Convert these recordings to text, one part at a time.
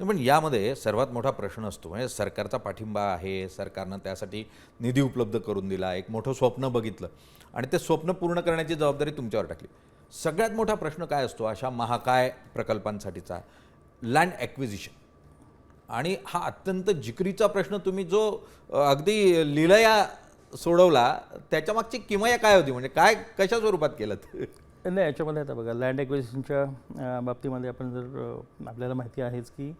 पण यामध्ये सर्वात मोठा प्रश्न असतो. म्हणजे सरकारचा पाठिंबा आहे सरकारनं त्यासाठी निधी उपलब्ध करून दिला एक मोठं स्वप्न बघितलं आणि ते स्वप्न पूर्ण करण्याची जबाबदारी तुमच्यावर टाकली. सगळ्यात मोठा प्रश्न काय असतो? अशा महाकाय प्रकल्पांसाठीचा लँड ॲक्विजिशन आणि हा अत्यंत जिकरीचा प्रश्न तुम्ही जो अगदी लिलया सोडवला त्याच्यामागची किमया काय होती? म्हणजे काय कशा स्वरूपात केलं नाही याच्यामध्ये आता बघा लँड ॲक्विजिशनच्या बाबतीमध्ये आपण जर आपल्याला माहिती आहेच की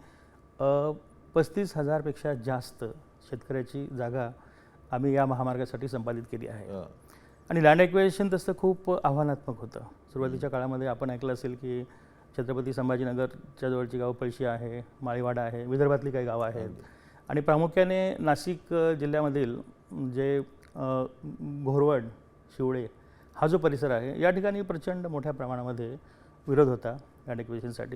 पस्तीस हजारपेक्षा जास्त शेतकऱ्याची जागा आम्ही या महामार्गासाठी संपादित केली आहे. आणि लँड ॲक्विजिशन तसं खूप आव्हानात्मक होतं. सुरुवातीच्या काळामध्ये आपण ऐकलं असेल की छत्रपती संभाजीनगरच्या जवळची गावं पळशी आहे माळीवाडा आहे विदर्भातली काही गावं आहेत. आणि प्रामुख्याने नाशिक जिल्ह्यामधील जे घोरवड शिवडे हा जो परिसर आहे या ठिकाणी प्रचंड मोठ्या प्रमाणामध्ये विरोध होता लँड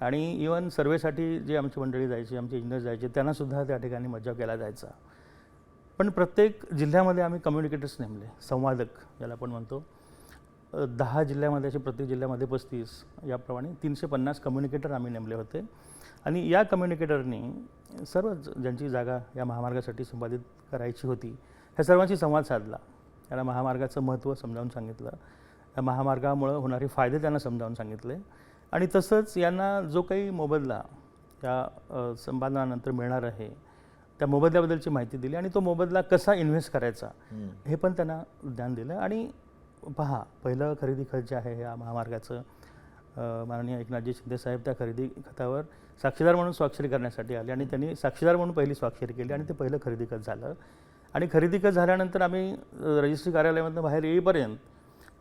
आणि इवन सर्वेसाठी जे आमची मंडळी जायची आमचे इंजिनियर जायचे त्यांनासुद्धा त्या ठिकाणी मज्जाव केला जायचा. पण प्रत्येक जिल्ह्यामध्ये आम्ही कम्युनिकेटर्स नेमले संवादक ज्याला आपण म्हणतो. दहा जिल्ह्यामध्ये असे प्रत्येक जिल्ह्यामध्ये पस्तीस याप्रमाणे तीनशे पन्नास कम्युनिकेटर आम्ही नेमले होते. आणि या कम्युनिकेटरनी सर्व ज्यांची जागा या महामार्गासाठी संपादित करायची होती ह्या सर्वांशी संवाद साधला. त्यांना महामार्गाचं महत्त्व समजावून सांगितलं. या महामार्गामुळं होणारे फायदे त्यांना समजावून सांगितले. आणि तसंच यांना जो काही मोबदला या संपादनानंतर मिळणार आहे त्या मोबदल्याबद्दलची माहिती दिली आणि तो मोबदला कसा इन्व्हेस्ट करायचा हे पण त्यांना ज्ञान दिलं. आणि पहा पहिलं खरेदी खत जे आहे या महामार्गाचं माननीय एकनाथजी शिंदेसाहेब त्या खरेदी खतावर साक्षीदार म्हणून स्वाक्षरी करण्यासाठी आले आणि त्यांनी साक्षीदार म्हणून पहिली स्वाक्षरी केली आणि ते पहिलं खरेदी खत झालं. आणि खरेदी खत झाल्यानंतर आम्ही रजिस्ट्री कार्यालयामधून बाहेर येईपर्यंत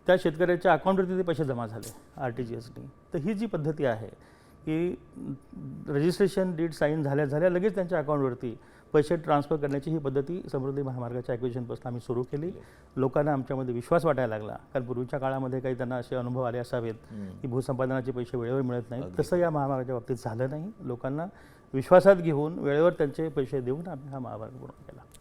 त्या शेतकऱ्याच्या अकाउंटवरती ते पैसे जमा झाले आर टी जी एसनी. तर ही जी पद्धती आहे की रजिस्ट्रेशन डीड साईन झाल्या झाल्या लगेच त्यांच्या अकाउंटवरती पैसे ट्रान्सफर करण्याची ही पद्धती समृद्धी महामार्गाच्या ॲक्विजनपासून आम्ही सुरू केली. लोकांना आमच्यामध्ये विश्वास वाटायला लागला. कारण पूर्वीच्या काळामध्ये काही त्यांना असे अनुभव आले असावेत की भूसंपादनाचे पैसे वेळेवर मिळत नाहीत. तसं या महामार्गाच्या बाबतीत झालं नाही. लोकांना विश्वासात घेऊन वेळेवर त्यांचे पैसे देऊन आम्ही हा महामार्ग पूर्ण केला.